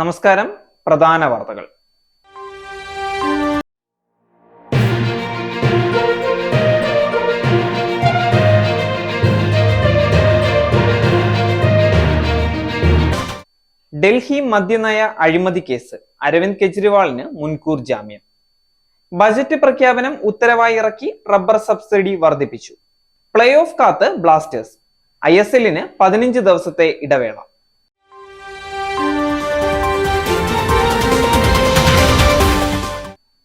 നമസ്കാരം. പ്രധാന വാർത്തകൾ. ഡൽഹി മദ്യനയ അഴിമതി കേസ്. അരവിന്ദ് കെജ്രിവാളിന് മുൻകൂർ ജാമ്യം. ബജറ്റ് പ്രഖ്യാപനം ഉത്തരവായി ഇറക്കി റബ്ബർ സബ്സിഡി വർദ്ധിപ്പിച്ചു. പ്ലേ ഓഫ് കാത്ത് ബ്ലാസ്റ്റേഴ്സ്. ഐ എസ് എല്ലിന് പതിനഞ്ച് ദിവസത്തെ ഇടവേള.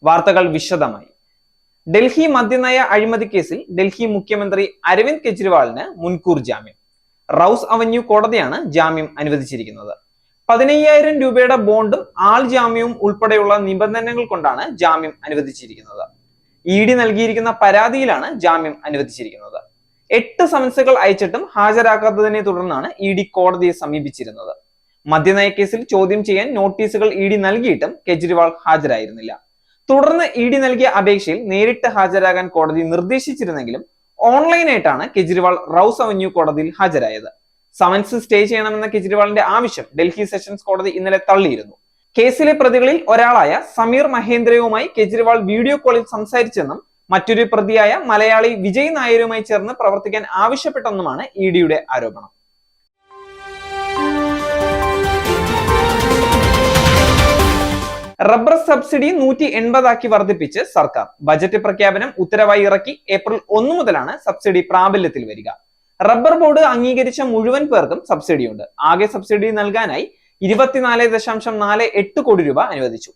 വാർത്തകൾ വിശദമായി. ഡൽഹി മദ്യനയ അഴിമതി കേസിൽ ഡൽഹി മുഖ്യമന്ത്രി അരവിന്ദ് കെജ്രിവാളിന് മുൻകൂർ ജാമ്യം. റൌസ് അവന്യൂ കോടതിയാണ് ജാമ്യം അനുവദിച്ചിരിക്കുന്നത്. പതിനയ്യായിരം രൂപയുടെ ബോണ്ടും ആൾ ജാമ്യവും ഉൾപ്പെടെയുള്ള നിബന്ധനകൾ കൊണ്ടാണ് ജാമ്യം അനുവദിച്ചിരിക്കുന്നത്. ഇ ഡി നൽകിയിരിക്കുന്ന പരാതിയിലാണ് ജാമ്യം അനുവദിച്ചിരിക്കുന്നത്. എട്ട് സമൻസുകൾ അയച്ചിട്ടും ഹാജരാക്കാത്തതിനെ തുടർന്നാണ് ഇ ഡി കോടതിയെ സമീപിച്ചിരുന്നത്. മദ്യനയ കേസിൽ ചോദ്യം ചെയ്യാൻ നോട്ടീസുകൾ ഇ ഡി നൽകിയിട്ടും കെജ്രിവാൾ ഹാജരായിരുന്നില്ല. തുടർന്ന് ഇ ഡി നൽകിയ അപേക്ഷയിൽ നേരിട്ട് ഹാജരാകാൻ കോടതി നിർദ്ദേശിച്ചിരുന്നെങ്കിലും ഓൺലൈനായിട്ടാണ് കെജ്രിവാൾ റൌസ് അവന്യൂ കോടതിയിൽ ഹാജരായത്. സമൻസ് സ്റ്റേ ചെയ്യണമെന്ന കെജ്രിവാളിന്റെ ആവശ്യം ഡൽഹി സെഷൻസ് കോടതി ഇന്നലെ തള്ളിയിരുന്നു. കേസിലെ പ്രതികളിൽ ഒരാളായ സമീർ മഹേന്ദ്രയുമായി കെജ്രിവാൾ വീഡിയോ കോളിൽ സംസാരിച്ചെന്നും മറ്റൊരു പ്രതിയായ മലയാളി വിജയ് നായരുമായി ചേർന്ന് പ്രവർത്തിക്കാൻ ആവശ്യപ്പെട്ടെന്നുമാണ് ഇ ഡിയുടെ ആരോപണം. റബ്ബർ സബ്സിഡി നൂറ്റി എൺപതാക്കി വർദ്ധിപ്പിച്ച് സർക്കാർ. ബജറ്റ് പ്രഖ്യാപനം ഉത്തരവായി ഇറക്കി ഏപ്രിൽ ഒന്ന് മുതലാണ് സബ്സിഡി പ്രാബല്യത്തിൽ വരിക. റബ്ബർ ബോർഡ് അംഗീകരിച്ച മുഴുവൻ പേർക്കും സബ്സിഡിയുണ്ട്. ആകെ സബ്സിഡി നൽകാനായി ഇരുപത്തിനാല് ദശാംശം നാല് എട്ട് കോടി രൂപ അനുവദിച്ചു.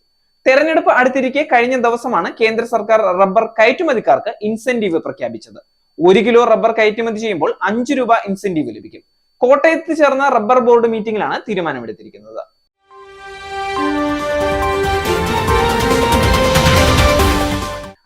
തെരഞ്ഞെടുപ്പ് അടുത്തിരിക്കെ കഴിഞ്ഞ ദിവസമാണ് കേന്ദ്ര സർക്കാർ റബ്ബർ കയറ്റുമതിക്കാർക്ക് ഇൻസെന്റീവ് പ്രഖ്യാപിച്ചത്. ഒരു കിലോ റബ്ബർ കയറ്റുമതി ചെയ്യുമ്പോൾ അഞ്ച് രൂപ ഇൻസെന്റീവ് ലഭിക്കും. കോട്ടയത്ത് ചേർന്ന റബ്ബർ ബോർഡ് മീറ്റിംഗിലാണ് തീരുമാനമെടുത്തിരിക്കുന്നത്.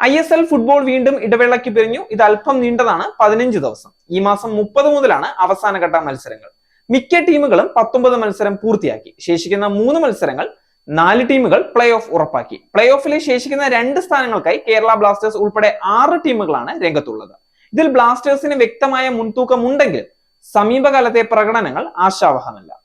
ഐ എസ് എൽ ഫുട്ബോൾ വീണ്ടും ഇടവേളയ്ക്ക് പിരിഞ്ഞു. ഇത് അല്പം നീണ്ടതാണ്. പതിനഞ്ച് ദിവസം. ഈ മാസം മുപ്പത് മുതലാണ് അവസാനഘട്ട മത്സരങ്ങൾ. മിക്ക ടീമുകളും പത്തൊമ്പത് മത്സരം പൂർത്തിയാക്കി. ശേഷിക്കുന്ന മൂന്ന് മത്സരങ്ങൾ നാല് ടീമുകൾ പ്ലേ ഓഫ് ഉറപ്പാക്കി. പ്ലേ ഓഫിലെ ശേഷിക്കുന്ന രണ്ട് സ്ഥാനങ്ങൾക്കായി കേരള ബ്ലാസ്റ്റേഴ്സ് ഉൾപ്പെടെ ആറ് ടീമുകളാണ് രംഗത്തുള്ളത്. ഇതിൽ ബ്ലാസ്റ്റേഴ്സിന് വ്യക്തമായ മുൻതൂക്കമുണ്ടെങ്കിലും സമീപകാലത്തെ പ്രകടനങ്ങൾ ആശാവഹമല്ല.